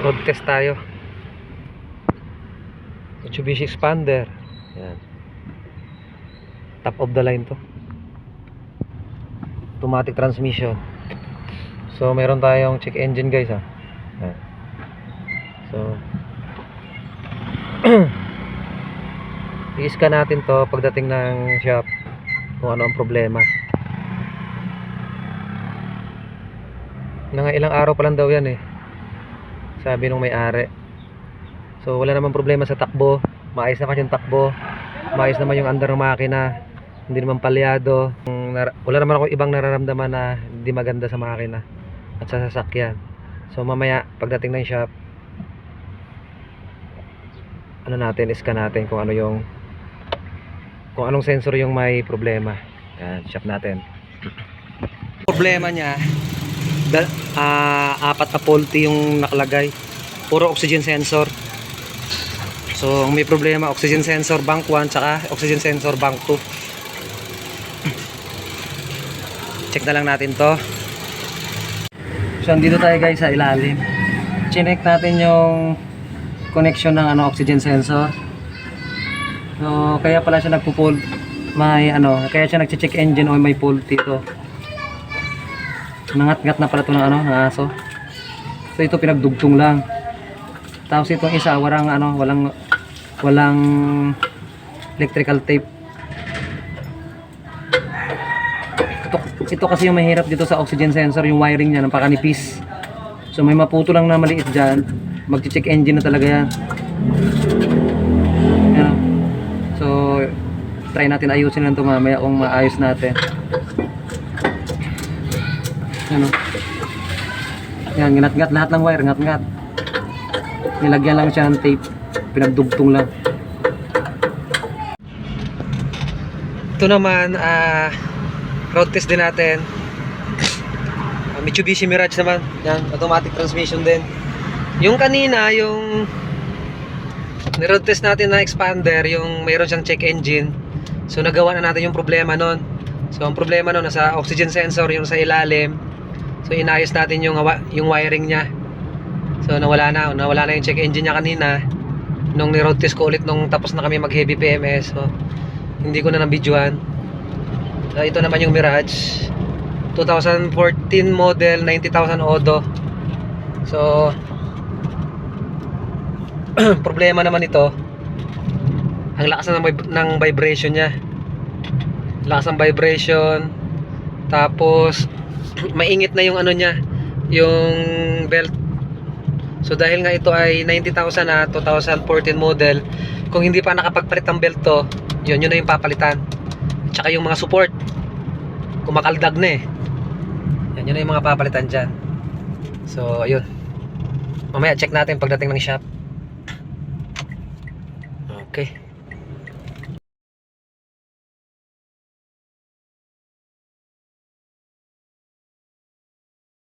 road test tayo. Mitsubishi Expander. Yan. Top of the line to. Automatic transmission. So meron tayong check engine guys ha yan. so i-scan natin to pagdating ng shop kung ano ang problema. Mga ilang araw pa lang daw yan eh sabi nung may-ari. So wala namang problema sa takbo. Maayos naman yung takbo. Maayos naman yung under ng makina. Hindi naman palyado. Wala naman ako ibang nararamdaman na hindi maganda sa makina at sa sasakyan. So mamaya pagdating ng shop ano natin scan natin kung ano yung kung anong sensor yung may problema. Yan shop natin. Problema niya da, ah, apat na faulty yung nakalagay. Puro oxygen sensor. So may problema oxygen sensor bank 1 tsaka oxygen sensor bank 2 check na lang natin to. So andito tayo guys sa ilalim. Chinek natin yung connection ng ano oxygen sensor. So kaya pala siya nagpo-fault may ano kaya siya nagche-check engine o may fault dito nangat-ngat na pala ito ng ano, ng aso. So ito pinagdugtong lang. Tapos itong isa walang ano, walang walang electrical tape. Ito, ito kasi yung mahirap dito sa oxygen sensor, yung wiring niya napakanipis. So may maputo lang na maliit diyan. Magche-check engine na talaga yan. Yan. So try natin ayusin lang ito mamaya kung maayos natin. Ano? Yan, ngat-ngat lahat ng wire, ngat-ngat. Nilagyan lang siya ng tape. Pinagdugtong lang. Ito naman, ah, road test din natin. Ah, Mitsubishi Mirage naman. Yan, automatic transmission din. Yung kanina, yung ni-road test natin na expander, yung mayroon siyang check engine. So, nagawa na natin yung problema nun. So, ang problema nun, nasa oxygen sensor, yung sa ilalim. So inayos natin yung yung wiring niya. So nawala na, nawala na yung check engine niya kanina. Nung ni-road test ko ulit nung tapos na kami mag heavy PMS. So hindi ko na nabidyohan. So ito naman yung Mirage. 2014 model, 90,000 odo. So problema naman ito. Ang lakas na ng, ng vibration niya. Lakas ng vibration. Tapos maingit na yung ano niya, yung belt. So dahil nga ito ay 90,000 na 2014 model, kung hindi pa nakapagpalit ng belt to, yun yun na yung papalitan. Tsaka yung mga support, kumakaldag na eh. Yan yun na yung mga papalitan dyan. So ayun. Mamaya check natin pagdating ng shop. Okay.